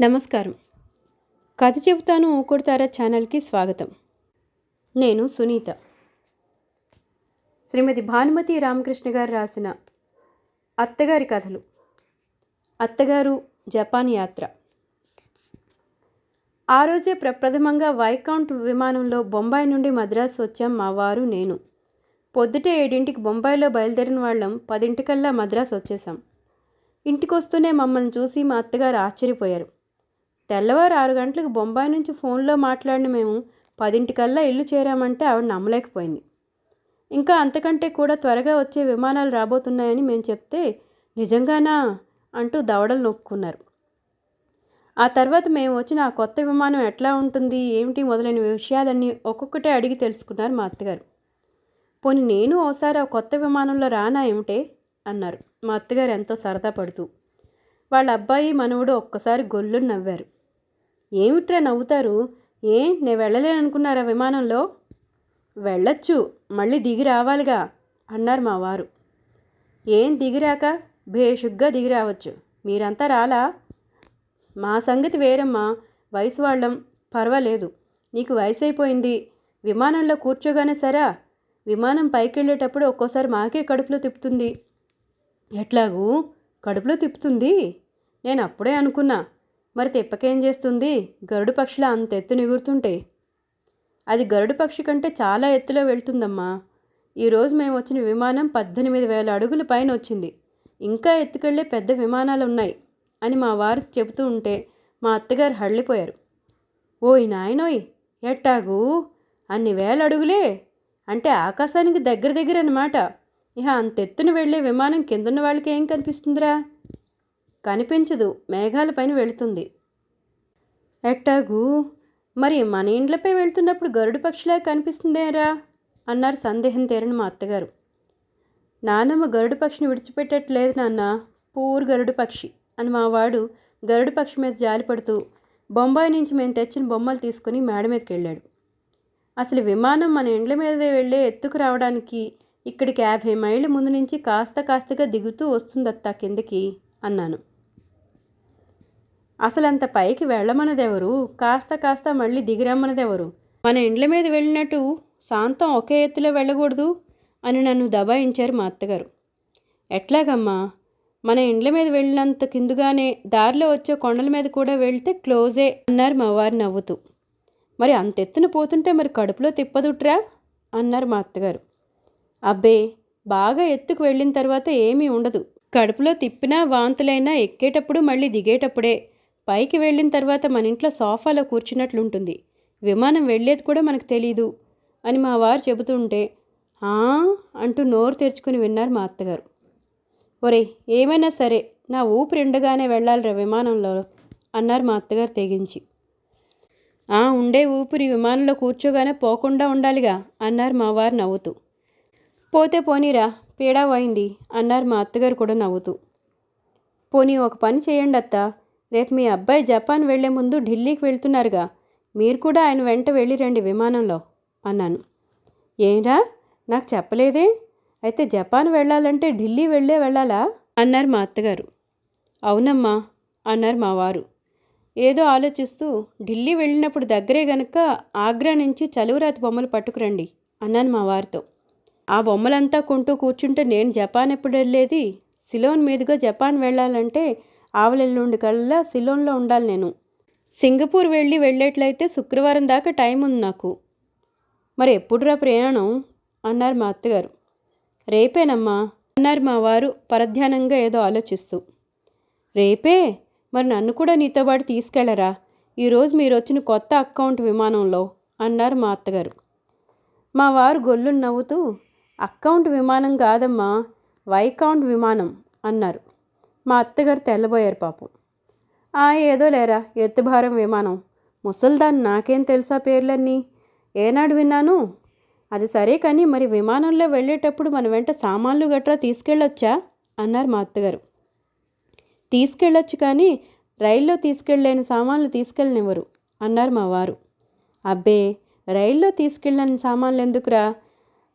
నమస్కారం. కథ చెబుతాను ఊకొడతారా ఛానల్కి స్వాగతం. నేను సునీత. శ్రీమతి భానుమతి రామకృష్ణ గారు రాసిన అత్తగారి కథలు. అత్తగారు జపాన్ యాత్ర. ఆ రోజే ప్రప్రథమంగా వైకౌంట్ విమానంలో బొంబాయి నుండి మద్రాసు వచ్చాం మా వారు నేను. పొద్దుటే ఏడింటికి బొంబాయిలో బయలుదేరిన వాళ్ళం పదింటికల్లా మద్రాసు వచ్చేసాం ఇంటికొస్తూనే మమ్మల్ని చూసి మా అత్తగారు ఆశ్చర్యపోయారు. తెల్లవారు ఆరు గంటలకు బొంబాయి నుంచి ఫోన్లో మాట్లాడిన మేము పదింటికల్లా ఇల్లు చేరామంటే ఆవిడ నమ్మలేకపోయింది. ఇంకా అంతకంటే కూడా త్వరగా వచ్చే విమానాలు రాబోతున్నాయని మేము చెప్తే నిజంగానా అంటూ దవడలు నొక్కున్నారు. ఆ తర్వాత మేము వచ్చిన ఆ కొత్త విమానం ఎట్లా ఉంటుంది ఏమిటి మొదలైన విషయాలన్నీ ఒక్కొక్కటే అడిగి తెలుసుకున్నారు మా అత్తగారు. పోనీ నేను ఓసారి ఆ కొత్త విమానంలో రానా ఏమిటే? అన్నారు. మా అత్తగారు ఎంతో సరదా పడుతూ. వాళ్ళ అబ్బాయి మనవుడు ఒక్కసారి గొల్లు నవ్వారు. ఏమిట్రా నవ్వుతారు? ఏ నేను వెళ్ళలేననుకున్నారా విమానంలో? వెళ్ళొచ్చు మళ్ళీ దిగి రావాలిగా అన్నారు మా వారు. ఏం దిగిరాక? భేషుగ్గా దిగి రావచ్చు. మీరంతా రాలా? మా సంగతి వేరమ్మా వయసు వాళ్ళం పర్వాలేదు. నీకు వయసు అయిపోయింది విమానంలో కూర్చోగానే సరా? విమానం పైకి వెళ్ళేటప్పుడు ఒక్కోసారి మాకే కడుపులో తిప్పుతుంది. ఎట్లాగూ? కడుపులో తిప్పుతుంది? నేను అప్పుడే అనుకున్నా. మరి తిప్పకేం చేస్తుంది? గరుడు పక్షిలా అంత ఎత్తు నిగురుతుంటే. అది గరుడు పక్షి కంటే చాలా ఎత్తులో వెళ్తుందమ్మా. ఈరోజు మేము వచ్చిన విమానం పద్దెనిమిది వేల అడుగుల పైన వచ్చింది. ఇంకా ఎత్తుకెళ్ళే పెద్ద విమానాలు ఉన్నాయి అని మా వారు చెబుతూ ఉంటే మా అత్తగారు హళ్ళిపోయారు. ఓయ్ నాయనోయ్ ఎట్టాగు? అన్ని వేల అడుగులే? అంటే ఆకాశానికి దగ్గర దగ్గర అన్నమాట. ఇహ అంతెత్తున వెళ్ళే విమానం కిందున్న వాళ్ళకి ఏం కనిపిస్తుందిరా? కనిపించదు. మేఘాలపైన వెళుతుంది. ఎట్టాగు? మరి మన ఇండ్లపై వెళ్తున్నప్పుడు గరుడు పక్షిలా కనిపిస్తుందేరా? అన్నారు సందేహం తీరని మా అత్తగారు. నానమ్మ గరుడు పక్షిని విడిచిపెట్టట్లేదు నాన్న. పూర్ గరుడు పక్షి అని మా వాడు గరుడు పక్షి మీద జాలిపడుతూ బొంబాయి నుంచి మేము తెచ్చిన బొమ్మలు తీసుకుని మేడ మీదకి వెళ్ళాడు. అసలు విమానం మన ఇండ్ల మీద వెళ్ళే ఎత్తుకు రావడానికి ఇక్కడికి యాభై మైళ్ళ ముందు నుంచి కాస్త కాస్తగా దిగుతూ వస్తుందత్తా కిందకి అన్నాను. అసలు అంత పైకి వెళ్ళమన్నదెవరు కాస్త కాస్త మళ్ళీ దిగిరమ్మన్నదెవరు మన ఇండ్ల మీద వెళ్ళినట్టు శాంతం ఒకే ఎత్తులో వెళ్ళకూడదు అని నన్ను దబాయించారు మా అత్తగారు. ఎట్లాగమ్మా? మన ఇండ్ల మీద వెళ్ళినంత కిందుగానే దారిలో వచ్చే కొండల మీద కూడా వెళ్తే క్లోజే అన్నారు మా వారు నవ్వుతూ. మరి అంత ఎత్తున పోతుంటే మరి కడుపులో తిప్పదుట్రా? అన్నారు మా అత్తగారు. అబ్బే బాగా ఎత్తుకు వెళ్ళిన తర్వాత ఏమీ ఉండదు. కడుపులో తిప్పినా వాంతులైనా ఎక్కేటప్పుడు మళ్ళీ దిగేటప్పుడే పైకి వెళ్ళిన తర్వాత మన ఇంట్లో సోఫాలో కూర్చున్నట్లుంటుంది. విమానం వెళ్ళేది కూడా మనకు తెలీదు అని మా వారు చెబుతుంటే "ఆ?" అంటూ నోరు తెరుచుకుని విన్నారు మా అత్తగారు. ఒరే ఏమైనా సరే నా ఊపిరి ఉండగానే వెళ్ళాలిరా విమానంలో అన్నారు మా అత్తగారు తెగించి. "ఆ, ఉండే ఊపిరి విమానంలో కూర్చోగానే పోకుండా ఉండాలిగా అన్నారు మా వారు నవ్వుతూ. పోతే పోనీరా పీడా పోయింది అన్నారు మా అత్తగారు కూడా నవ్వుతూ. పోనీ ఒక పని చేయండి అత్త రేపు మీ అబ్బాయి జపాన్ వెళ్ళే ముందు ఢిల్లీకి వెళ్తున్నారుగా. మీరు కూడా ఆయన వెంట వెళ్ళి రండి విమానంలో అన్నాను. ఏంరా నాకు చెప్పలేదే? అయితే జపాన్ వెళ్ళాలంటే ఢిల్లీ వెళ్ళే వెళ్ళాలా? అన్నారు మా అత్తగారు. అవునమ్మా అన్నారు మా వారు. ఏదో ఆలోచిస్తూ ఢిల్లీ వెళ్ళినప్పుడు దగ్గరే గనుక ఆగ్రా నుంచి చలువరాతి బొమ్మలు పట్టుకురండి అన్నాను మా వారితో. ఆ బొమ్మలంతా కొంటూ కూర్చుంటే నేను జపాన్ ఎప్పుడు వెళ్ళేది? సిలోన్ మీదుగా జపాన్ వెళ్ళాలంటే ఆవలెల్లుండి కల్లా సిలోన్లో ఉండాలి నేను. సింగపూర్ వెళ్ళి వెళ్ళేట్లయితే శుక్రవారం దాకా టైం ఉంది నాకు. మరి ఎప్పుడురా ప్రయాణం? అన్నారు మా అత్తగారు. రేపేనమ్మా? అన్నారు మా వారు పరధ్యానంగా ఏదో ఆలోచిస్తూ. రేపే? మరి నన్ను కూడా నీతో పాటు తీసుకెళ్ళరా? ఈరోజు మీరు వచ్చిన కొత్త అకౌంట్ విమానంలో అన్నారు మా అత్తగారు. మా వారు గొల్లు నవ్వుతూ అకౌంట్ విమానం కాదమ్మా వైకౌంట్ విమానం అన్నారు. మా అత్తగారు తెల్లబోయారు పాపం. ఆ ఏదో లేరా ఎత్తుభారం విమానం. ముసల్దాన్ నాకేం తెలుసా పేర్లన్నీ? ఏనాడు విన్నాను? అది సరే కానీ మరి విమానంలో వెళ్ళేటప్పుడు మన వెంట సామాన్లు గట్రా తీసుకెళ్ళొచ్చా? అన్నారు మా అత్తగారు. తీసుకెళ్ళొచ్చు కానీ రైల్లో తీసుకెళ్ళలేని సామాన్లు తీసుకెళ్ళనివ్వరు అన్నారు మా వారు. అబ్బే రైల్లో తీసుకెళ్ళని సామాన్లు ఎందుకురా?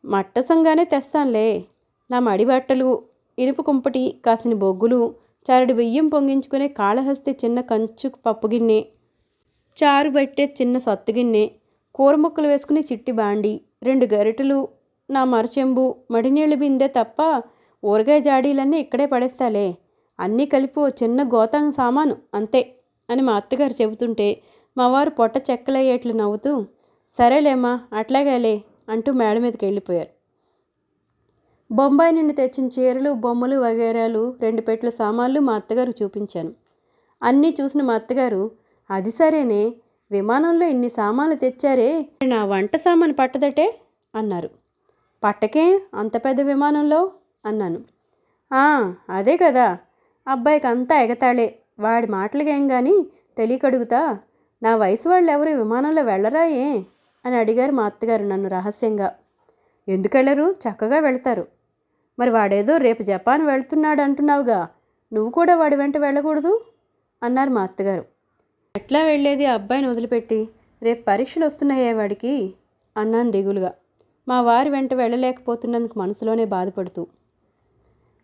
మట్టసంగానే తెస్తానులే. నా మడి బట్టలు ఇనుపు కుంపటి కాసిన బొగ్గులు చారుడు బియ్యం పొంగించుకునే కాళహస్తి చిన్న కంచు పప్పు గిన్నె చారు పెట్టే చిన్న సత్తు గిన్నె కూర ముక్కలు వేసుకుని చిట్టి బాండి రెండు గరిటెలు నా మరచెంబు మడినీళ్ళు బిందె తప్ప ఊరగాయ జాడీలన్నీ ఇక్కడే పడేస్తాలే. అన్నీ కలిపి ఓ చిన్న గోతాం సామాను అంతే అని మా అత్తగారు చెబుతుంటే మా వారు పొట్ట చెక్కలయ్యేట్లు నవ్వుతూ సరేలేమ్మా అట్లాగేలే అంటూ మేడ మీదకి వెళ్ళిపోయారు. బొంబాయి నుండి తెచ్చిన చీరలు బొమ్మలు వగేరాలు రెండు పెట్ల సామాన్లు మా అత్తగారు చూపించాను అన్నీ చూసిన మా అత్తగారు అది సరేనే విమానంలో ఇన్ని సామాన్లు తెచ్చారే నా వంట సామాను పట్టదటే? అన్నారు. పట్టకే అంత పెద్ద విమానంలో? అన్నాను. అదే కదా అబ్బాయికి అంతా ఎగతాళే వాడి మాటలకేం కానీ తెలియకడుగుతా నా వయసు వాళ్ళు ఎవరు విమానంలో వెళ్ళరా ఏ అని అడిగారు మా అత్తగారు నన్ను రహస్యంగా. ఎందుకెళ్ళరు చక్కగా వెళ్తారు. మరి వాడేదో రేపు జపాన్ వెళ్తున్నాడు అంటున్నావుగా. నువ్వు కూడా వాడి వెంట వెళ్ళకూడదు? అన్నారు మా అత్తగారు. ఎట్లా వెళ్ళేది ఆ అబ్బాయిని వదిలిపెట్టి? రేపు పరీక్షలు వస్తున్నాయే వాడికి? అన్నాను దిగులుగా. మా వారి వెంట వెళ్ళలేకపోతున్నందుకు మనసులోనే బాధపడుతూ.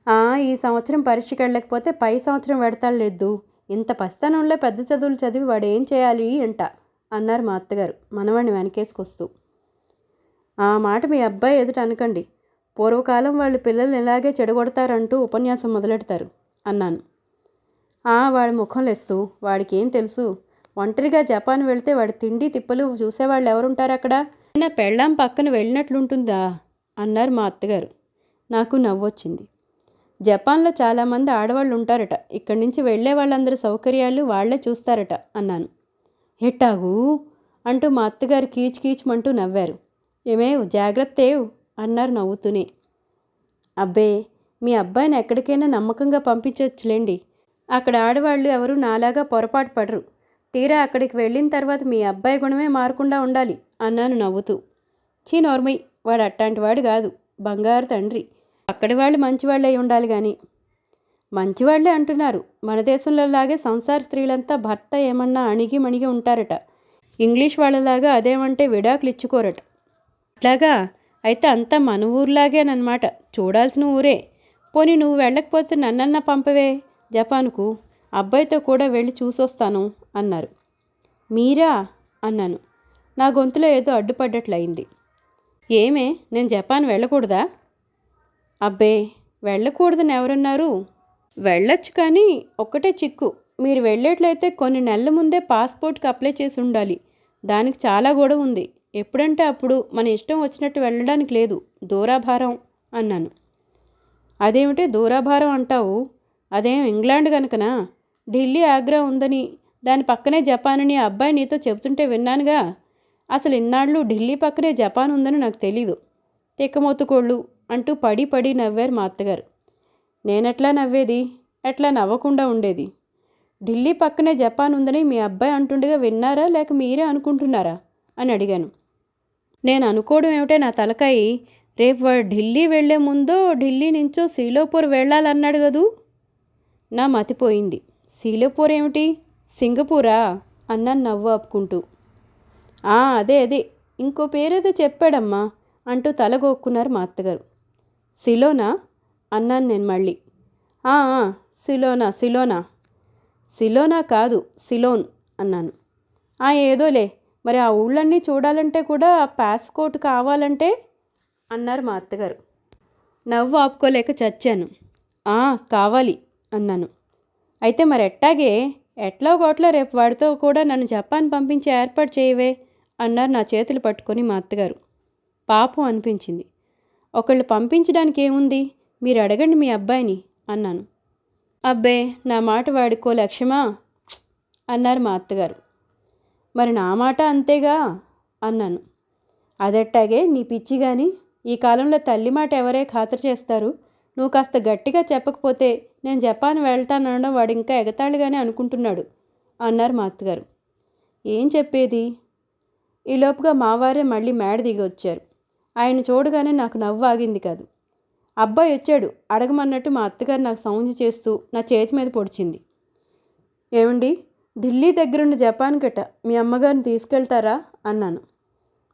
"ఆ, ఈ సంవత్సరం పరీక్షకి వెళ్ళకపోతే పై సంవత్సరం వెడతాడు లేదు ఇంత పసితనంలో పెద్ద చదువులు చదివి వాడు ఏం చేయాలి అంట అన్నారు మా అత్తగారు. మనవాణ్ణి వెనకేసుకొస్తూ. ఆ మాట మీ అబ్బాయి ఎదుట అనకండి. పూర్వకాలం వాళ్ళు పిల్లల్ని ఇలాగే చెడగొడతారంటూ ఉపన్యాసం మొదలెడతారు అన్నాను. ఆ వాడి ముఖం లేస్తూ వాడికి ఏం తెలుసు? ఒంటరిగా జపాన్ వెళ్తే వాడి తిండి తిప్పలు చూసేవాళ్ళు ఎవరుంటారు అక్కడ? నా పెళ్ళాం పక్కన వెళ్ళినట్లుంటుందా? అన్నారు మా అత్తగారు. నాకు నవ్వొచ్చింది. జపాన్లో చాలామంది ఆడవాళ్ళు ఉంటారట ఇక్కడి నుంచి వెళ్ళే వాళ్ళందరి సౌకర్యాలు వాళ్ళే చూస్తారట అన్నాను. ఎట్టాగు? అంటూ మా అత్తగారు కీచ్ కీచ్మంటూ నవ్వారు. ఏమేవ్ జాగ్రత్తేవ్ అన్నారు నవ్వుతూనే. అబ్బే మీ అబ్బాయిని ఎక్కడికైనా నమ్మకంగా పంపించవచ్చులేండి అక్కడ ఆడవాళ్ళు ఎవరు నాలాగా పొరపాటు పడరు. తీరా అక్కడికి వెళ్ళిన తర్వాత మీ అబ్బాయి గుణమే మారకుండా ఉండాలి అన్నాను నవ్వుతూ. చీ నోర్మయ్ వాడు అట్టాంటి వాడు కాదు. బంగారు తండ్రి. అక్కడి వాళ్ళు మంచివాళ్ళే అయి ఉండాలి కానీ మంచివాళ్ళే అంటున్నారు. మన దేశంలోలాగే సంసార స్త్రీలంతా భర్త ఏమన్నా అణిగి మణిగి ఉంటారట. ఇంగ్లీష్ వాళ్ళలాగా అదేమంటే విడాకులు ఇచ్చుకోరట అట్లాగా అయితే అంతా మన ఊర్లాగేనమాట చూడాల్సిన ఊరే. పోనీ నువ్వు వెళ్ళకపోతే నన్నన్నా పంపవే? జపాన్కు. అబ్బాయితో కూడా వెళ్ళి చూసొస్తాను అన్నారు. మీరా? అన్నాను. నా గొంతులో ఏదో అడ్డుపడ్డట్లయింది. ఏమే? నేను జపాన్ వెళ్ళకూడదా? అబ్బే! వెళ్ళకూడదని ఎవరన్నారు? వెళ్ళొచ్చు కానీ ఒక్కటే చిక్కు. మీరు వెళ్ళేట్లయితే కొన్ని నెలల ముందే పాస్పోర్ట్కి అప్లై చేసి ఉండాలి. దానికి చాలా గొడవ ఉంది ఎప్పుడంటే అప్పుడు మన ఇష్టం వచ్చినట్టు వెళ్ళడానికి లేదు. దూరాభారం అన్నాను. అదేమిటి దూరాభారం అంటావు? అదేం ఇంగ్లాండ్ కనుకనా ఢిల్లీ ఆగ్రా ఉందని దాని పక్కనే జపాన్ అని ఆ అబ్బాయి నీతో చెబుతుంటే విన్నానుగా. అసలు ఇన్నాళ్ళు ఢిల్లీ పక్కనే జపాన్ ఉందని నాకు తెలీదు. తిక్కమొత్తుకోళ్ళు అంటూ పడి పడి నవ్వారు మా అత్తగారు. నేనెట్లా నవ్వేది? ఎట్లా నవ్వకుండా ఉండేది? ఢిల్లీ పక్కనే జపాన్ ఉందని మీ అబ్బాయి అంటుండగా విన్నారా? లేక మీరే అనుకుంటున్నారా? అని అడిగాను. నేను అనుకోవడం ఏమిటే నా తలకాయి రేపు వాడు ఢిల్లీ వెళ్ళే ముందో ఢిల్లీ నుంచో సీలోపూర్ వెళ్ళాలన్నాడు కదూ? నా మతిపోయింది సీలోపూర్ ఏమిటి? సింగపూరా? అన్నాను నవ్వు ఆపుకుంటూ. "ఆ, అదే అదే. ఇంకో పేరేదో చెప్పాడమ్మా అంటూ తలగొక్కున్నారు మా అత్తగారు. సిలోనా? అన్నాను నేను మళ్ళీ. "ఆ, ఆ, సిలోనా సిలోనా. సిలోనా కాదు సిలోన్ అన్నాను. "ఆ, ఏదోలే. మరి ఆ ఊళ్ళన్నీ చూడాలంటే కూడా పాస్పోర్ట్ కావాలంటే అన్నారు మా అత్తగారు. నవ్వు ఆపుకోలేక చచ్చాను. "ఆ, కావాలి అన్నాను. అయితే మరి ఎట్టాగే? ఎట్లా గోట్లో రేపు వాడితో కూడా నన్ను జపాన్ పంపించే ఏర్పాటు చేయవే అన్నారు నా చేతులు పట్టుకొని మా అత్తగారు. పాపం అనిపించింది. ఒకళ్ళు పంపించడానికి ఏముంది? మీరు అడగండి మీ అబ్బాయిని అన్నాను. అబ్బే నా మాట వాడుకో లక్ష్యమా అన్నారు మా అత్తగారు. మరి నా మాట అంతేగా? అన్నాను. అదెట్టాగే నీ పిచ్చి గాని ఈ కాలంలో తల్లి మాట ఎవరే ఖాతరు చేస్తారు? నువ్వు కాస్త గట్టిగా చెప్పకపోతే నేను జపాన్ వెళ్తానడం వాడు ఇంకా ఎగతాళిగానే అనుకుంటున్నాడు అన్నారు మా అత్తగారు ఏం చెప్పేది? ఈలోపుగా మావారే మళ్ళీ మేడ దిగి వచ్చారు. ఆయన చూడగానే నాకు నవ్వు ఆగింది కాదు. అబ్బాయి వచ్చాడు అడగమన్నట్టు మా అత్తగారు నాకు సౌంజ్ చేస్తూ నా చేతి మీద పొడిచింది. ఏమండి? ఢిల్లీ దగ్గరుండి జపాన్ గట మీ అమ్మగారిని తీసుకెళ్తారా? అన్నాను.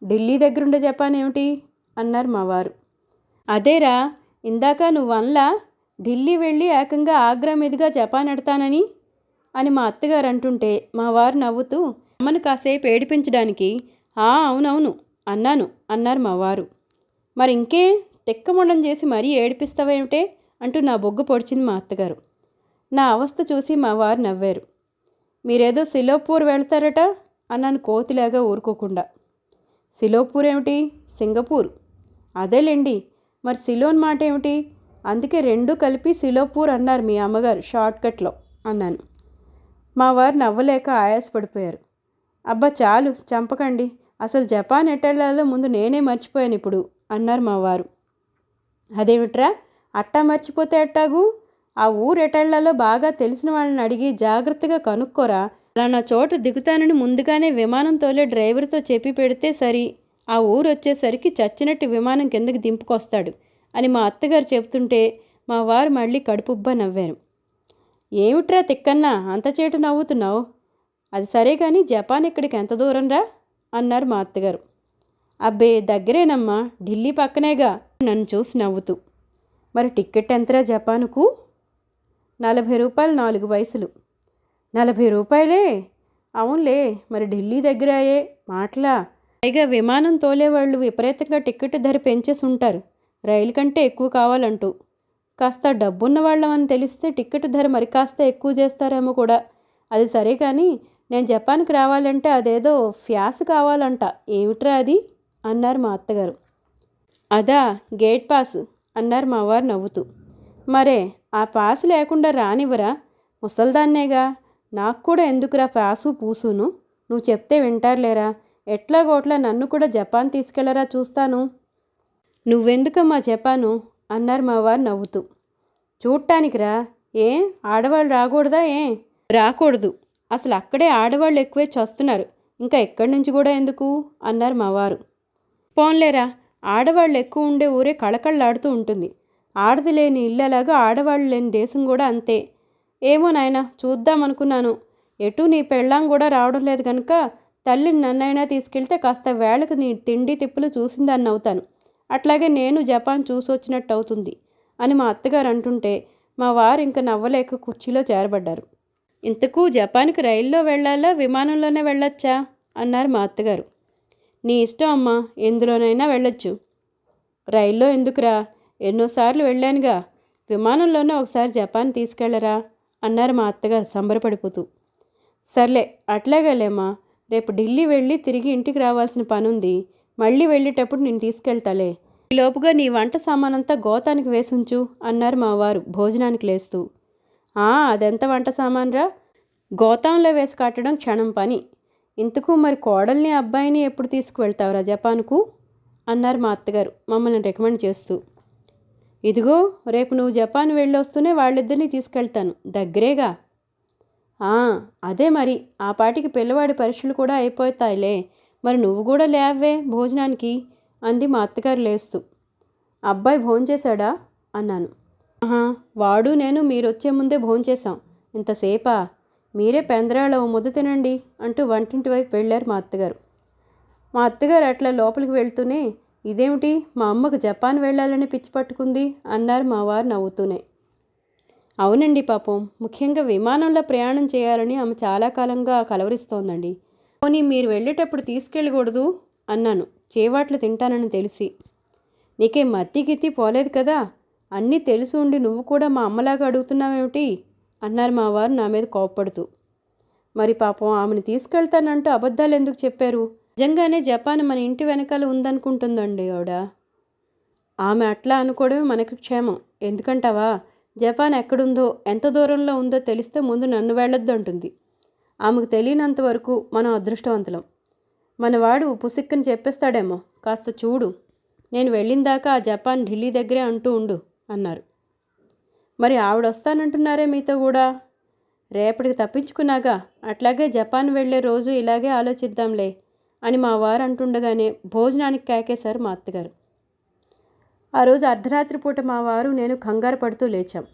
ఢిల్లీ దగ్గరుండే జపాన్ ఏమిటి? అన్నారు మా వారు. అదేరా ఇందాక నువ్వు అనలా ఢిల్లీ వెళ్ళి ఏకంగా ఆగ్రా మీదుగా జపాన్ ఎడతానని? అని మా అత్తగారు అంటుంటే మా వారు నవ్వుతూ అమ్మను కాసేపు ఏడిపించడానికి ఆ అవునవును అన్నాను అన్నారు మా వారు. మరి ఇంకే తిక్కమండం చేసి మరీ ఏడిపిస్తావేమిటే? అంటూ నా బొగ్గు పొడిచింది మా అత్తగారు. నా అవస్థ చూసి మా వారు నవ్వారు. మీరేదో సిలోపూర్ వెళ్తారట అన్నాను కోతిలాగా ఊరుకోకుండా. సిలోపూర్ ఏమిటి సింగపూర్. అదేలేండి. మరి సిలోన్ మాట ఏమిటి అందుకే రెండు కలిపి సిలోపూర్ అన్నారు మీ అమ్మగారు షార్ట్కట్లో అన్నాను. మా వారు నవ్వలేక ఆయాసపడిపోయారు. అబ్బా చాలు చంపకండి. అసలు జపాన్ ఎటెళ్ళాలో ముందు నేనే మర్చిపోయాను ఇప్పుడు అన్నారు మా వారు. అదేమిట్రా? అట్టా మర్చిపోతే ఎట్టాగు? ఆ ఊరెటళ్ళలో బాగా తెలిసిన వాళ్ళని అడిగి జాగ్రత్తగా కనుక్కోరా. అలా నా చోట దిగుతానని ముందుగానే విమానం తోలే డ్రైవర్తో చెప్పి పెడితే సరి. ఆ ఊరు వచ్చేసరికి చచ్చినట్టు విమానం కిందకి దింపుకొస్తాడు అని మా అత్తగారు చెప్తుంటే మా వారు మళ్ళీ కడుపుబ్బా నవ్వారు. ఏమిట్రా తిక్కన్నా అంత చేటు నవ్వుతున్నావు? అది సరే కానీ జపాన్ ఇక్కడికి ఎంత దూరం రా అన్నారు మా అత్తగారు. అబ్బే దగ్గరేనమ్మా ఢిల్లీ పక్కనేగా. నన్ను చూసి నవ్వుతూ. మరి టిక్కెట్ ఎంతరా జపాన్కు? నలభై రూపాయలు నాలుగు వయసులు. నలభై రూపాయలే? అవునులే మరి ఢిల్లీ దగ్గర అయ్యే మాటలా. పైగా విమానం తోలేవాళ్ళు విపరీతంగా టిక్కెట్ ధర పెంచేసి ఉంటారు రైలు కంటే ఎక్కువ కావాలంటూ. కాస్త డబ్బున్న వాళ్ళమని తెలిస్తే టిక్కెట్ ధర మరి కాస్త ఎక్కువ చేస్తారేమో కూడా. అది సరే కానీ నేను జపాన్కి రావాలంటే అదేదో ఫ్యాస్ కావాలంట. ఏమిట్రా అది? అన్నారు మా అత్తగారు. అదా గేట్ పాస్ అన్నారు మా వారు నవ్వుతూ. మరే ఆ పాస్ లేకుండా రానివ్వరా? ముసల్దాన్నేగా. నాకు కూడా ఎందుకురా పాసు పూసును? నువ్వు చెప్తే వింటారులేరా? ఎట్లాగోట్లా నన్ను కూడా జపాన్ తీసుకెళ్ళరా చూస్తాను? నువ్వెందుకమ్మా జపాను అన్నారు మా వారు నవ్వుతూ. చూడటానికిరా. ఏ? ఆడవాళ్ళు రాకూడదా ఏ? రాకూడదు. అసలు అక్కడే ఆడవాళ్ళు ఎక్కువే చస్తున్నారు. ఇంకా ఎక్కడి నుంచి కూడా ఎందుకు? అన్నారు మా వారు పోన్లేరా. ఆడవాళ్ళు ఎక్కువ ఉండే ఊరే కళకళలాడుతూ ఉంటుంది. ఆడది లేని ఇల్లలాగా ఆడవాళ్ళు లేని దేశం కూడా అంతే. ఏమో నాయన చూద్దామనుకున్నాను. ఎటు నీ పెళ్ళాం కూడా రావడం లేదు కనుక తల్లిని నన్నైనా తీసుకెళ్తే కాస్త వేళకు నీ తిండి తిప్పులు చూసిందాన్ని అవుతాను. అట్లాగే నేను జపాన్ చూసొచ్చినట్టు అవుతుంది అని మా అత్తగారు అంటుంటే మా వారు ఇంక నవ్వలేక కుర్చీలో చేరబడ్డారు. ఇంతకు జపాన్కి రైల్లో వెళ్ళాలా విమానంలోనే వెళ్ళొచ్చా? అన్నారు మా అత్తగారు. నీ ఇష్టం అమ్మా ఎందులోనైనా వెళ్ళొచ్చు. రైల్లో ఎందుకురా? ఎన్నోసార్లు వెళ్ళానుగా. విమానంలోనే ఒకసారి జపాన్ తీసుకెళ్ళరా? అన్నారు మా అత్తగారు సంబరపడిపోతూ. సర్లే అట్లాగేలేమ్మా. రేపు ఢిల్లీ వెళ్ళి తిరిగి ఇంటికి రావాల్సిన పని ఉంది మళ్ళీ వెళ్ళేటప్పుడు నేను తీసుకెళ్తాలే. లోపుగా నీ వంట సామానంతా గోతానికి వేసుంచు అన్నారు మా వారు భోజనానికి లేస్తూ. ఆ అదెంత వంట సామాన్రా? గోతాంలో వేసి కట్టడం క్షణం పని. ఇంతకు మరి కోడల్ని అబ్బాయిని ఎప్పుడు తీసుకువెళ్తావురా జపాన్కు? అన్నారు మా అత్తగారు మమ్మల్ని రికమెండ్ చేస్తూ. ఇదిగో రేపు నువ్వు జపాన్ వెళ్ళొస్తూనే వాళ్ళిద్దరిని తీసుకెళ్తాను. దగ్గరేగా. ఆ, అదే మరి. ఆ పాటికి పిల్లవాడి పరీక్షలు కూడా అయిపోతాయిలే. మరి నువ్వు కూడా లేవే భోజనానికి అంది మా అత్తగారు లేస్తూ. అబ్బాయి భోంచేశాడా అన్నాను. ఆహా వాడు నేను మీరొచ్చే ముందే భోంచేశాం ఇంతసేపా? మీరే పెందరాళ్ళ ఓ ముద్ద తినండి అంటూ వంటింటి వైపు వెళ్ళారు మా అత్తగారు. మా అత్తగారు అట్లా లోపలికి వెళ్తూనే ఇదేమిటి? మా అమ్మకు జపాన్ వెళ్ళాలని పిచ్చి పట్టుకుంది అన్నారు మా వారు నవ్వుతూనే. అవునండి పాపం. ముఖ్యంగా విమానంలో ప్రయాణం చేయాలని ఆమె చాలా కాలంగా కలవరిస్తోందండి. పోనీ మీరు వెళ్ళేటప్పుడు తీసుకెళ్ళకూడదు? అన్నాను. చేవాట్లు తింటానని తెలిసి. నీకేం మత్తి గిత్తి పోలేదు కదా? అన్నీ తెలిసి ఉండి నువ్వు కూడా మా అమ్మలాగా అడుగుతున్నావేమిటి? అన్నారు మా వారు నా మీద కోప్పడుతూ. మరి పాపం ఆమెను తీసుకెళ్తానంటూ అబద్ధాలు ఎందుకు చెప్పారు? నిజంగానే జపాన్ మన ఇంటి వెనకాల ఉందనుకుంటుందండి ఆవిడ. ఆమె అట్లా అనుకోవడమే మనకు క్షేమం. ఎందుకంటావా? జపాన్ ఎక్కడుందో ఎంత దూరంలో ఉందో తెలిస్తే ముందు నన్ను వెళ్ళొద్దు అంటుంది ఆమెకు తెలియనంత వరకు మనం అదృష్టవంతులం. మనవాడు పుసిక్కని చెప్పేస్తాడేమో. కాస్త చూడు. నేను వెళ్ళిందాకా ఆ జపాన్ ఢిల్లీ దగ్గరే అంటూ ఉండు అన్నారు. మరి ఆవిడ వస్తానంటున్నారే మీతో కూడా? రేపటికి తప్పించుకున్నాగా? అట్లాగే జపాన్ వెళ్ళే రోజు ఇలాగే ఆలోచిద్దాంలే. అని మా వారు అంటుండగానే భోజనానికి కేకేశారు మా అత్తగారు. ఆ రోజు అర్ధరాత్రి పూట మా వారు నేను కంగారు పడుతూ లేచాం.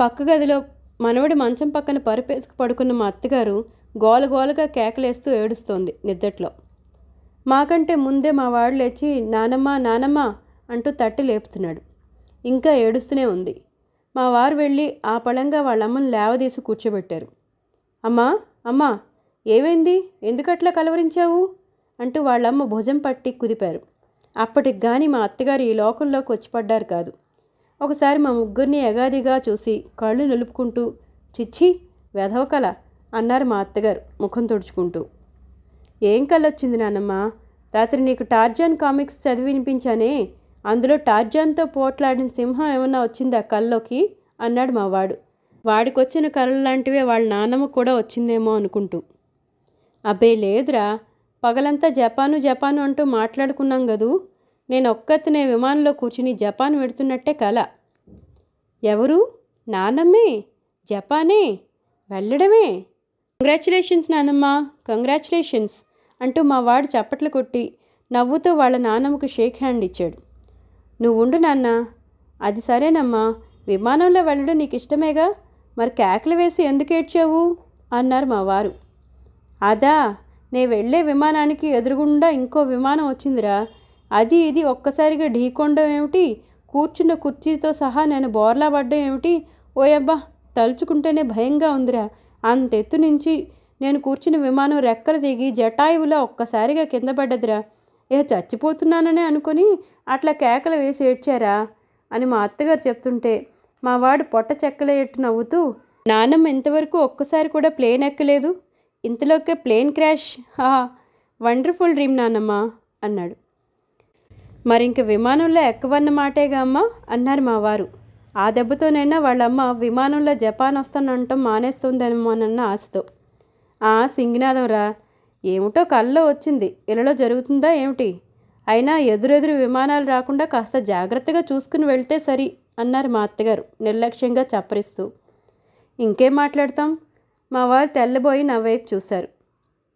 పక్క గదిలో మనవడి మంచం పక్కన పరుపేసుకు పడుకున్న మా అత్తగారు గోలగోలగా కేకలేస్తూ ఏడుస్తోంది నిద్దట్లో. మాకంటే ముందే మా వాడు లేచి నానమ్మ నానమ్మ అంటూ తట్టి లేపుతున్నాడు. ఇంకా ఏడుస్తూనే ఉంది. మా వారు వెళ్ళి ఆ పళంగా వాళ్ళమ్మను లేవదీసి కూర్చోబెట్టారు. అమ్మా అమ్మా ఏమైంది? ఎందుకట్లా కలవరించావు? అంటూ వాళ్ళమ్మ భుజం పట్టి కుదిపారు. అప్పటికి కానీ మా అత్తగారు ఈ లోకంలోకి వచ్చి పడ్డారు కాదు. ఒకసారి మా ముగ్గురిని ఎగాదిగా చూసి కళ్ళు నిలుపుకుంటూ చిచ్చి వెధవ కల అన్నారు మా అత్తగారు ముఖం తుడుచుకుంటూ. ఏం కళ్ళొచ్చింది నాన్నమ్మ? రాత్రి నీకు టార్జాన్ కామిక్స్ చదివి వినిపించానే? అందులో టార్జాన్తో పోట్లాడిన సింహం ఏమన్నా వచ్చిందా కల్లోకి? అన్నాడు మా వాడు. వాడికొచ్చిన కళ్ళ లాంటివే వాళ్ళ నాన్నమ్మ కూడా వచ్చిందేమో అనుకుంటూ. అబ్బే లేదురా పగలంతా జపాను జపాను అంటూ మాట్లాడుకున్నాం కదూ? నేను ఒక్కతనే విమానంలో కూర్చుని జపాన్ వెడుతున్నట్టే కల. ఎవరు? నానమ్మే? జపానే? వెళ్ళడమే? కంగ్రాచులేషన్స్ నానమ్మ కంగ్రాచులేషన్స్ అంటూ మా వాడు చప్పట్లు కొట్టి నవ్వుతూ వాళ్ళ నాన్నమ్మకు షేక్ హ్యాండ్ ఇచ్చాడు. నువ్వు ఉండు నాన్న. అది సరేనమ్మా. విమానంలో వెళ్ళడం నీకు ఇష్టమేగా మరి కేకలు వేసి ఎందుకు ఏడ్చావు? అన్నారు మా వారు. అదా నే వెళ్ళే విమానానికి ఎదురుగుండా ఇంకో విమానం వచ్చిందిరా. అది ఇది ఒక్కసారిగా ఢీకొండం ఏమిటి? కూర్చున్న కుర్చీతో సహా నేను బోర్లా పడ్డం ఏమిటి? ఓయబ్బా తలుచుకుంటేనే భయంగా ఉందిరా. అంతెత్తు నుంచి నేను కూర్చున్న విమానం రెక్కలు దిగి జటాయువులో ఒక్కసారిగా కింద పడ్డదిరా. ఏ చచ్చిపోతున్నాననే అనుకుని అట్లా కేకలు వేసి ఏడ్చారా అని మా అత్తగారు చెప్తుంటే మా వాడు పొట్ట చెక్కలేట్టు నవ్వుతూ నాన్నమ్మ ఇంతవరకు ఒక్కసారి కూడా ప్లేన్ ఎక్కలేదు. ఇంతలోకే ప్లేన్ క్రాష్. హా వండర్ఫుల్ డ్రీమ్ నానమ్మా అన్నాడు. మరి ఇంక విమానంలో ఎక్కవన్న మాటేగా అమ్మ అన్నారు మా వారు ఆ దెబ్బతోనైనా వాళ్ళమ్మ విమానంలో జపాన్ వస్తానంటాం మానేస్తుందేమోనన్న ఆశతో. ఆ సింగినాదం రా. ఏమిటో కల్లో వచ్చింది. ఇలలో జరుగుతుందా ఏమిటి? అయినా ఎదురెదురు విమానాలు రాకుండా కాస్త జాగ్రత్తగా చూసుకుని వెళ్తే సరి అన్నారు మా అత్తగారు నిర్లక్ష్యంగా చప్పరిస్తూ. ఇంకేం మాట్లాడతాం? మా వారు తెల్లబోయి నా వైపు చూశారు.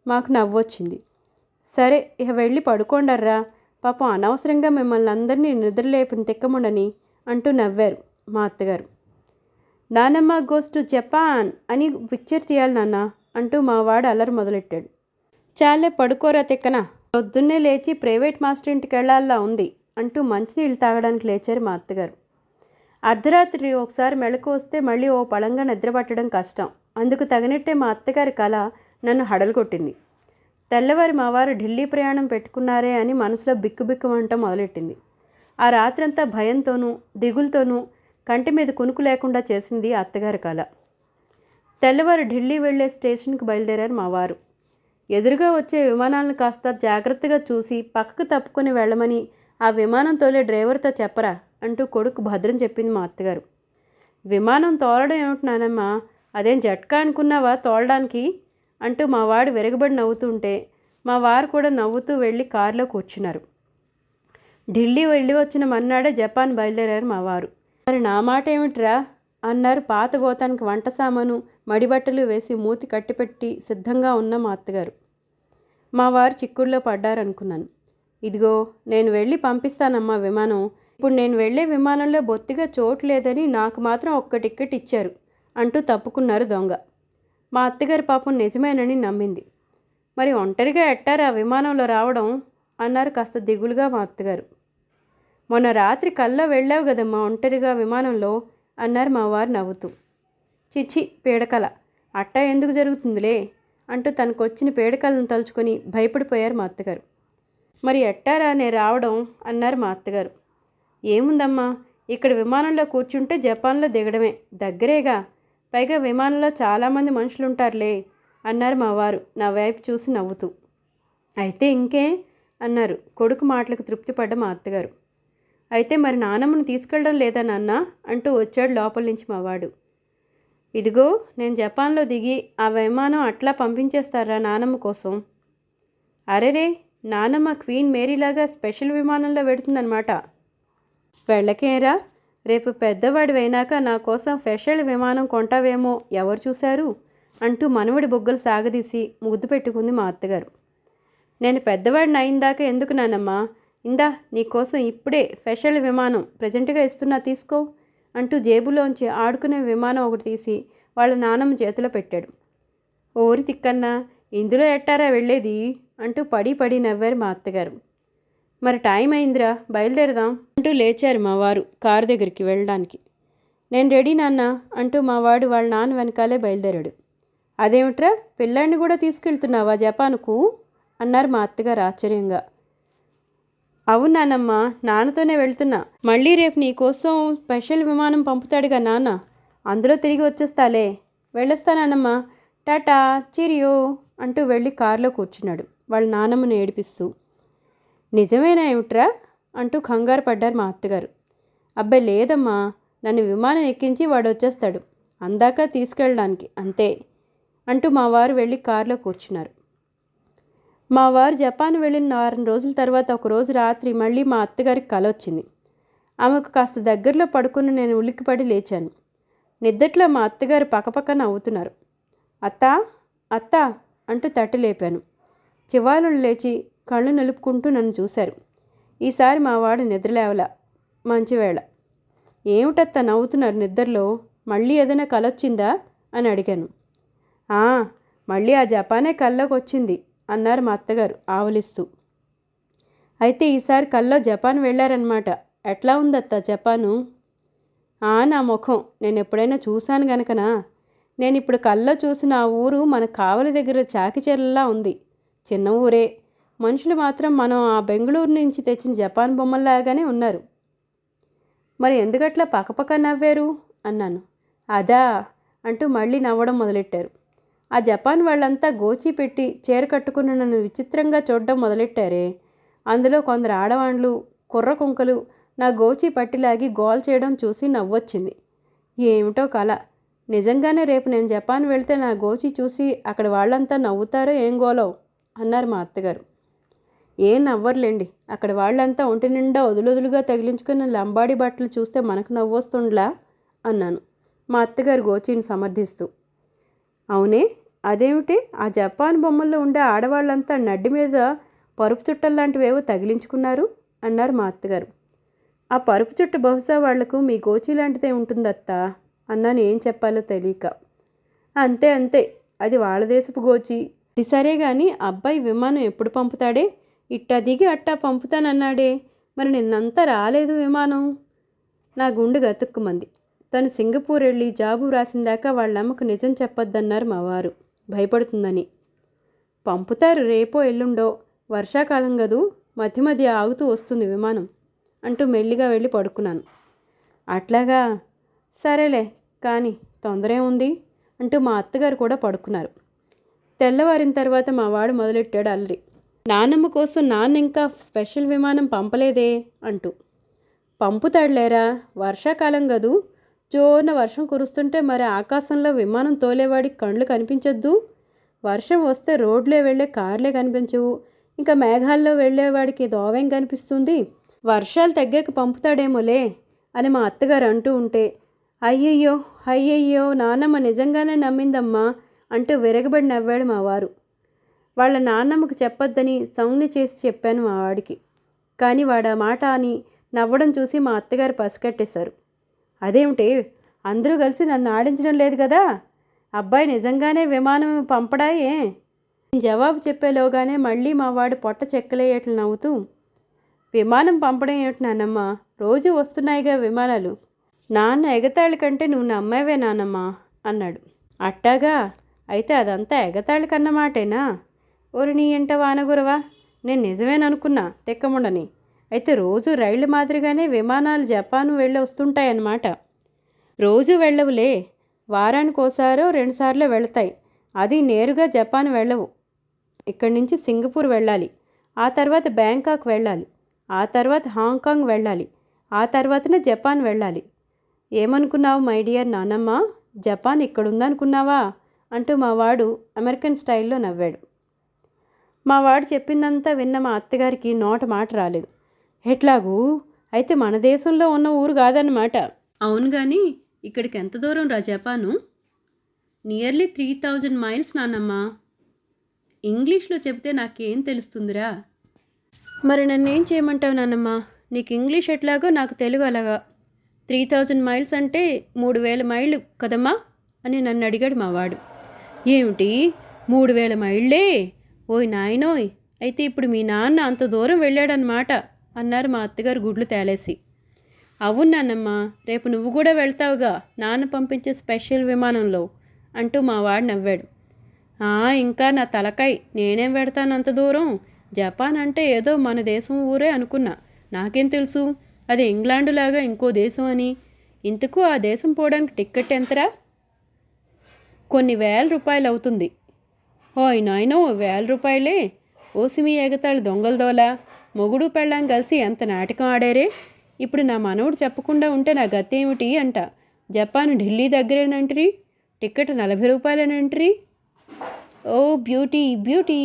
మాకు నవ్వొచ్చింది. సరే ఇక వెళ్ళి పడుకోండర్రా. పాపం అనవసరంగా మిమ్మల్ని అందరినీ నిద్రలేపిన తిక్కముండని అంటూ నవ్వారు మా అత్తగారు. నానమ్మ గోస్ టు జపాన్ అని పిక్చర్ తీయాలి నాన్న అంటూ మా వాడు అల్లరి మొదలెట్టాడు. చాలే పడుకోరా తిక్కన. పొద్దున్నే లేచి ప్రైవేట్ మాస్టర్ ఇంటికి వెళ్ళాలా ఉంది అంటూ మంచినీళ్ళు తాగడానికి లేచారు మా అత్తగారు. అర్ధరాత్రి ఒకసారి మెళకు వస్తే మళ్ళీ ఓ పళంగా నిద్రపట్టడం కష్టం. అందుకు తగినట్టే మా అత్తగారి కళ నన్ను హడలు కొట్టింది తెల్లవారి మావారు ఢిల్లీ ప్రయాణం పెట్టుకున్నారే అని మనసులో బిక్కుబిక్కుమంట మొదలెట్టింది. ఆ రాత్రంతా భయంతోనూ దిగులతోనూ కంటి మీద కునుకు లేకుండా చేసింది అత్తగారి కళ తెల్లవారు ఢిల్లీ వెళ్ళే స్టేషన్కి బయలుదేరారు మా వారు. ఎదురుగా వచ్చే విమానాలను కాస్త జాగ్రత్తగా చూసి పక్కకు తప్పుకొని వెళ్ళమని ఆ విమానం తోలే డ్రైవర్తో చెప్పరా అంటూ కొడుకు భద్రం చెప్పింది మా అత్తగారు. విమానం తోలడం ఏమిటి నానమ్మా? అదేం జట్కా అనుకున్నావా తోలడానికి? అంటూ మా వాడు వెరగబడి నవ్వుతుంటే మా వారు కూడా నవ్వుతూ వెళ్ళి కారులో కూర్చున్నారు. ఢిల్లీ వెళ్ళి వచ్చిన మన్నాడే జపాన్ బయలుదేరారు మా వారు. మరి నా మాట ఏమిట్రా? అన్నారు పాత గోతానికి వంట సామాను మడిబట్టలు వేసి మూతి కట్టిపెట్టి సిద్ధంగా ఉన్న మా అత్తగారు. మా వారు చిక్కుల్లో పడ్డారనుకున్నాను. ఇదిగో నేను వెళ్ళి పంపిస్తానమ్మా విమానం. ఇప్పుడు నేను వెళ్ళే విమానంలో బొత్తిగా చోటు లేదని నాకు మాత్రం ఒక్క టిక్కెట్ ఇచ్చారు. అంటూ తప్పుకున్నారు దొంగ. మా అత్తగారి పాపం నిజమేనని నమ్మింది. మరి ఒంటరిగా ఎట్టారా విమానంలో రావడం? అన్నారు కాస్త దిగులుగా మా అత్తగారు. మొన్న రాత్రి కల్లా వెళ్ళావు కదమ్మా ఒంటరిగా విమానంలో? అన్నారు మా వారు నవ్వుతూ. చిచ్చి పీడకల. అట్టా ఎందుకు జరుగుతుందిలే? అంటూ తనకు వచ్చిన పీడకలను తలుచుకొని భయపడిపోయారు మా అత్తగారు. మరి ఎట్టారా నే రావడం? అన్నారు మా అత్తగారు. ఏముందమ్మా? ఇక్కడ విమానంలో కూర్చుంటే జపాన్లో దిగడమే. దగ్గరేగా. పైగా విమానంలో చాలామంది మనుషులు ఉంటారులే అన్నారు మా వారు నా వైపు చూసి నవ్వుతూ. అయితే ఇంకే? అన్నారు. కొడుకు మాటలకు తృప్తిపడ్డ మా అత్తగారు. అయితే మరి నానమ్మను తీసుకెళ్ళడం లేదా నాన్న? అంటూ వచ్చాడు లోపల నుంచి మావాడు. ఇదిగో నేను జపాన్లో దిగి ఆ విమానం అట్లా పంపించేస్తారా నానమ్మ కోసం? అరెరే! నానమ్మ క్వీన్ మేరీలాగా స్పెషల్ విమానంలో పెడుతుందన్నమాట వెళ్ళకేరా? రేపు పెద్దవాడివైనాక నా కోసం స్పెషల్ విమానం కొంటావేమో ఎవరు చూశారు? అంటూ మనవడి బొగ్గలు సాగదీసి ముద్దు పెట్టుకుంది మా అత్తగారు. నేను పెద్దవాడిని అయిందాక ఎందుకు నానమ్మా? ఇందా నీకోసం ఇప్పుడే స్పెషల్ విమానం ప్రజెంట్గా ఇస్తున్నా తీసుకో అంటూ జేబులోంచి ఆడుకునే విమానం ఒకటి తీసి వాళ్ళ నానమ్మ చేతిలో పెట్టాడు. ఓరి తిక్కన్నా ఇందులో ఎట్టారా వెళ్ళేది? అంటూ పడి పడి నవ్వారు మా అత్తగారు. మరి టైం అయిందిరా బయలుదేరదాం అంటూ లేచారు మా వారు కారు దగ్గరికి వెళ్ళడానికి. నేను రెడీ నాన్న అంటూ మా వాడు వాళ్ళ నాన్న వెనకాలే బయలుదేరాడు. అదేమిట్రా పిల్లాడిని కూడా తీసుకెళ్తున్నావా జపాన్కు? అన్నారు మా అత్తగారు ఆశ్చర్యంగా. అవును నానమ్మ నాన్నతోనే వెళ్తున్నా. మళ్ళీ రేపు నీ కోసం స్పెషల్ విమానం పంపుతాడుగా నాన్న. అందులో తిరిగి వచ్చేస్తాలే. వెళ్ళొస్తానన్నమ్మ టాటా చిరియో అంటూ వెళ్ళి కారులో కూర్చున్నాడు. వాళ్ళ నానమ్మను ఏడిపిస్తూ. నిజమేనా ఏమిట్రా? అంటూ కంగారు పడ్డారు మా అత్తగారు. అబ్బాయి లేదమ్మా నన్ను విమానం ఎక్కించి వాడు వచ్చేస్తాడు అందాక తీసుకెళ్ళడానికి అంతే అంటూ మా వారు వెళ్ళి కారులో కూర్చున్నారు. మా వారు జపాన్ వెళ్ళిన వారం రోజుల తర్వాత ఒకరోజు రాత్రి మళ్ళీ మా అత్తగారికి కల వచ్చింది. ఆమెకు కాస్త దగ్గరలో పడుకుని నేను ఉలిక్కిపడి లేచాను. నిద్దట్లో మా అత్తగారు పక్కపక్క నవ్వుతున్నారు. అత్తా అత్త అంటూ తట్టి లేపాను చివాలు లేచి కళ్ళు నిలుపుకుంటూ నన్ను చూశారు. ఈసారి మా వాడు నిద్రలేవల మంచివేళ. ఏమిటత్త నవ్వుతున్నారు నిద్రలో? మళ్ళీ ఏదైనా కలొచ్చిందా? అని అడిగాను. "ఆ, మళ్ళీ ఆ జపానే కల్లోకి వచ్చింది అన్నారు మా అత్తగారు ఆవలిస్తూ. అయితే ఈసారి కల్లో జపాన్ వెళ్ళారనమాట ఎట్లా ఉందత్త జపాను? ఆ నా ముఖం. నేను ఎప్పుడైనా చూశాను గనకనా? నేను ఇప్పుడు కల్లో చూసిన ఆ ఊరు మన కావలి దగ్గర చాకిచెర్లలా ఉంది. చిన్న ఊరే. మనుషులు మాత్రం మనం ఆ బెంగళూరు నుంచి తెచ్చిన జపాన్ బొమ్మల్లాగానే ఉన్నారు. మరి ఎందుకట్లా పక్కపక్క నవ్వారు? అన్నాను. అదా అంటూ మళ్ళీ నవ్వడం మొదలెట్టారు. ఆ జపాన్ వాళ్ళంతా గోచి పెట్టి చీర కట్టుకుని నన్ను విచిత్రంగా చూడడం మొదలెట్టారే? అందులో కొందరు ఆడవాండ్లు కుర్ర కుంకలు నా గోచి పట్టిలాగి గోల్ చేయడం చూసి నవ్వొచ్చింది. ఏమిటో కల. నిజంగానే రేపు నేను జపాన్ వెళ్తే నా గోచి చూసి అక్కడ వాళ్ళంతా నవ్వుతారో ఏం గోలో? అన్నారు మా అత్తగారు. ఏం నవ్వర్లేండి. అక్కడ వాళ్ళంతా ఒంటి నిండా వదులొదులుగా తగిలించుకున్న లంబాడి బట్టలు చూస్తే మనకు నవ్వొస్తుండ్లా? అన్నాను. మా అత్తగారు గోచిని సమర్థిస్తూ. అవునే? అదేమిటి? ఆ జపాన్ బొమ్మల్లో ఉండే ఆడవాళ్ళంతా నడ్డి మీద పరుపు చుట్టల్లాంటివేవో తగిలించుకున్నారు? అన్నారు మా అత్తగారు. ఆ పరుపు చుట్ట బహుశా వాళ్ళకు మీ గోచి లాంటిదే ఉంటుందత్తా? అన్నాను ఏం చెప్పాలో తెలియక. అంతే అంతే. అది వాళ్ళ దేశపు గోచి. ఇది సరే కానీ అబ్బాయి విమానం ఎప్పుడు పంపుతాడే? ఇట్టా దిగి అట్టా పంపుతానన్నాడే. మరి నిన్నంతా రాలేదు విమానం. నా గుండె గతుక్కుమంది. తను సింగపూర్ వెళ్ళి జాబు రాసిందాకా వాళ్ళమ్మకు నిజం చెప్పొద్దన్నారు మా వారు భయపడుతుందని. పంపుతారు రేపో ఎల్లుండో. వర్షాకాలం కదూ మధ్య మధ్య ఆగుతూ వస్తుంది విమానం. అంటూ మెల్లిగా వెళ్ళి పడుకున్నాను. అట్లాగా. సరేలే. కానీ తొందరే ఉంది అంటూ మా అత్తగారు కూడా పడుకున్నారు. తెల్లవారిన తర్వాత మా వాడు మొదలెట్టాడు అల్లరి. నానమ్మ కోసం నాన్న ఇంకా స్పెషల్ విమానం పంపలేదే అంటూ. పంపుతాడులేరా? వర్షాకాలం గదు జోరున వర్షం కురుస్తుంటే మరి ఆకాశంలో విమానం తోలేవాడికి కళ్ళు కనిపించొద్దు? వర్షం వస్తే రోడ్లే వెళ్ళే కార్లే కనిపించవు. ఇంకా మేఘాల్లో వెళ్ళేవాడికి దోవేం కనిపిస్తుంది? వర్షాలు తగ్గాక పంపుతాడేమోలే అని మా అత్తగారు అంటూ ఉంటే. అయ్యయ్యో అయ్యయ్యో నానమ్మ నిజంగానే నమ్మిందమ్మా అంటూ విరగబడి నవ్వాడు మా వారు. వాళ్ళ నాన్నమ్మకు చెప్పొద్దని సౌజ్ఞ చేసి చెప్పాను మా వాడికి. కానీ వాడు ఆ మాట అని నవ్వడం చూసి మా అత్తగారు పసికట్టేశారు అదేమిటి? అందరూ కలిసి నన్ను ఆడించడం లేదు కదా? అబ్బాయి నిజంగానే విమానం పంపడాయే? నేను జవాబు చెప్పేలోగానే మళ్ళీ మా వాడు పొట్ట చెక్కలేయట్లు నవ్వుతూ విమానం పంపడం ఏమిటి నాన్నమ్మ? రోజు వస్తున్నాయిగా విమానాలు. నాన్న ఎగతాళి కంటే నువ్వు నమ్మేవే నాన్నమ్మ అన్నాడు. అట్టాగా? అయితే అదంతా ఎగతాళికన్నమాటేనా ఓరి నీ ఎంట వానగురవా నేను నిజమేననుకున్నా తెక్కముండని. అయితే రోజు రైళ్ళు మాదిరిగానే విమానాలు జపాను వెళ్ళి వస్తుంటాయన్నమాట. రోజు వెళ్ళవులే. వారానికోసారో రెండుసార్లు వెళతాయి. అది నేరుగా జపాన్ వెళ్ళవు. ఇక్కడి నుంచి సింగపూర్ వెళ్ళాలి. ఆ తర్వాత బ్యాంకాక్ వెళ్ళాలి. ఆ తర్వాత హాంకాంగ్ వెళ్ళాలి. ఆ తర్వాతనే జపాన్ వెళ్ళాలి. ఏమనుకున్నావు మై డియర్ నానమ్మ? జపాన్ ఇక్కడుందనుకున్నావా? అంటూ మా వాడు అమెరికన్ స్టైల్లో నవ్వాడు. మా వాడు చెప్పిందంతా విన్న మా అత్తగారికి నోట మాట రాలేదు. ఎట్లాగూ? అయితే మన దేశంలో ఉన్న ఊరు కాదన్నమాట. అవును కానీ ఇక్కడికి ఎంత దూరం రా Japan? Nearly three thousand miles నాన్నమ్మ. ఇంగ్లీష్లో చెబితే నాకేం తెలుస్తుందిరా? మరి నన్ను ఏం చేయమంటావు నాన్నమ్మ? నీకు ఇంగ్లీష్ ఎట్లాగో నాకు తెలుగు అలాగా. త్రీ థౌజండ్ మైల్స్ అంటే మూడు వేల మైళ్ళు కదమ్మా అని నన్ను అడిగాడు మా వాడు. ఏమిటి? మూడు వేల మైళ్ళే? ఓయ్ నాయనోయ్ అయితే ఇప్పుడు మీ నాన్న అంత దూరం వెళ్ళాడనమాట అన్నారు మా అత్తగారు గుడ్లు తేలేసి. అవును రేపు నువ్వు కూడా వెళ్తావుగా నాన్న పంపించే స్పెషల్ విమానంలో అంటూ మా వాడు నవ్వాడు. ఇంకా నా తలకాయ్ నేనేం పెడతాను అంత దూరం? జపాన్ అంటే ఏదో మన దేశం ఊరే అనుకున్నా. నాకేం తెలుసు? అది ఇంగ్లాండ్ లాగా ఇంకో దేశం అని. ఇంతకు ఆ దేశం పోవడానికి టిక్కెట్ ఎంతరా? కొన్ని వేల రూపాయలు అవుతుంది ఓయ్ నాయనో వేల రూపాయలే. ఓసిమి ఎగతాళి దొంగల దోల. మొగుడు పెళ్ళాం కలిసి ఎంత నాటకం ఆడారే? ఇప్పుడు నా మనవడు చెప్పకుండా ఉంటే నా గతేమిటి ఏమిటి అంట. జపాన్ ఢిల్లీ దగ్గరేనంట్రీ? టికెట్ నలభై రూపాయలేనంట్రీ? ఓ బ్యూటీ బ్యూటీ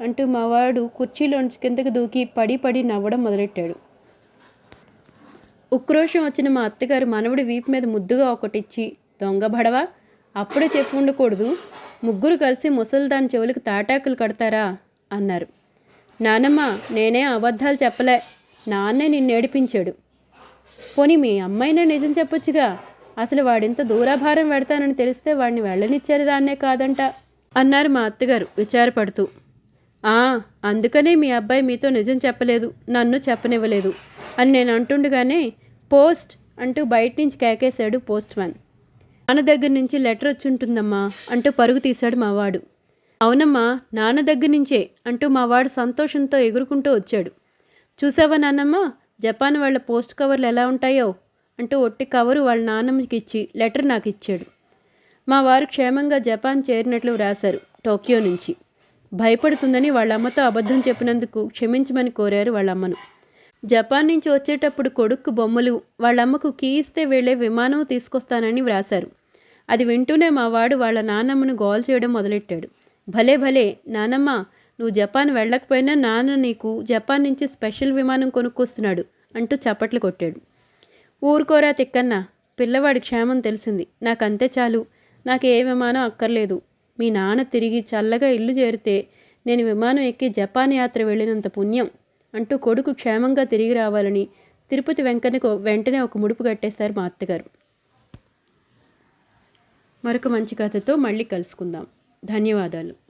అంటూ మావాడు కుర్చీలోంచి కిందకు దూకి పడి పడి నవ్వడం మొదలెట్టాడు. ఉక్రోషం వచ్చిన మా అత్తగారు మనవడి వీపు మీద ముద్దుగా ఒకటిచ్చి దొంగ బడవా అప్పుడే చెప్పి ఉండకూడదు. ముగ్గురు కలిసి ముసలిదాని చెవులకు తాటాకులు కడతారా? అన్నారు. నానమ్మ నేనే అబద్ధాలు చెప్పలే. నాన్నే నిన్ను ఏడిపించాడు పోనీ మీ అమ్మాయినే నిజం చెప్పొచ్చుగా? అసలు వాడింత దూరాభారం పెడతానని తెలిస్తే వాడిని వెళ్ళనిచ్చేది దాన్నే కాదంట అన్నారు మా అత్తగారు విచారపడుతూ. ఆ అందుకనే మీ అబ్బాయి మీతో నిజం చెప్పలేదు నన్ను చెప్పనివ్వలేదు అని నేను అంటుండగానే పోస్ట్ అంటూ బయట నుంచి కేకేశాడు పోస్ట్ మ్యాన్ నాన్న దగ్గర నుంచి లెటర్ వచ్చి ఉంటుందమ్మా అంటూ పరుగు తీశాడు మావాడు. అవునమ్మా నాన్న దగ్గర నుంచే అంటూ మావాడు సంతోషంతో ఎగురుకుంటూ వచ్చాడు. చూసావా నాన్నమ్మ జపాన్ వాళ్ళ పోస్ట్ కవర్లు ఎలా ఉంటాయో అంటూ ఒట్టి కవరు వాళ్ళ నాన్నమ్మకి ఇచ్చి లెటర్ నాకు ఇచ్చాడు. మా వారు క్షేమంగా జపాన్ చేరినట్లు రాశారు టోక్యో నుంచి. భయపడుతుందని వాళ్ళ అమ్మతో అబద్ధం చెప్పినందుకు క్షమించమని కోరారు వాళ్ళ అమ్మను. జపాన్ నుంచి వచ్చేటప్పుడు కొడుక్కు బొమ్మలు వాళ్ళమ్మకు కీ ఇస్తే వెళ్ళే విమానం తీసుకొస్తానని వ్రాశారు. అది వింటూనే మా వాడు వాళ్ళ నాన్నమ్మను గోల్ చేయడం మొదలెట్టాడు. భలే భలే నానమ్మ నువ్వు జపాన్ వెళ్ళకపోయినా నాన్న నీకు జపాన్ నుంచి స్పెషల్ విమానం కొనుక్కొస్తున్నాడు అంటూ చప్పట్లు కొట్టాడు. ఊరుకోరా తిక్కన్న పిల్లవాడి క్షేమం తెలిసింది. నాకంతే చాలు. నాకు ఏ విమానం అక్కర్లేదు. మీ నాన్న తిరిగి చల్లగా ఇల్లు చేరితే నేను విమానం ఎక్కి జపాన్ యాత్ర వెళ్ళినంత పుణ్యం. అంటూ కొడుకు క్షేమంగా తిరిగి రావాలని తిరుపతి వెంకన్నకు వెంటనే ఒక ముడుపు కట్టేశారు మా అత్తగారు. మరొక మంచి కథతో మళ్ళీ కలుసుకుందాం. ధన్యవాదాలు.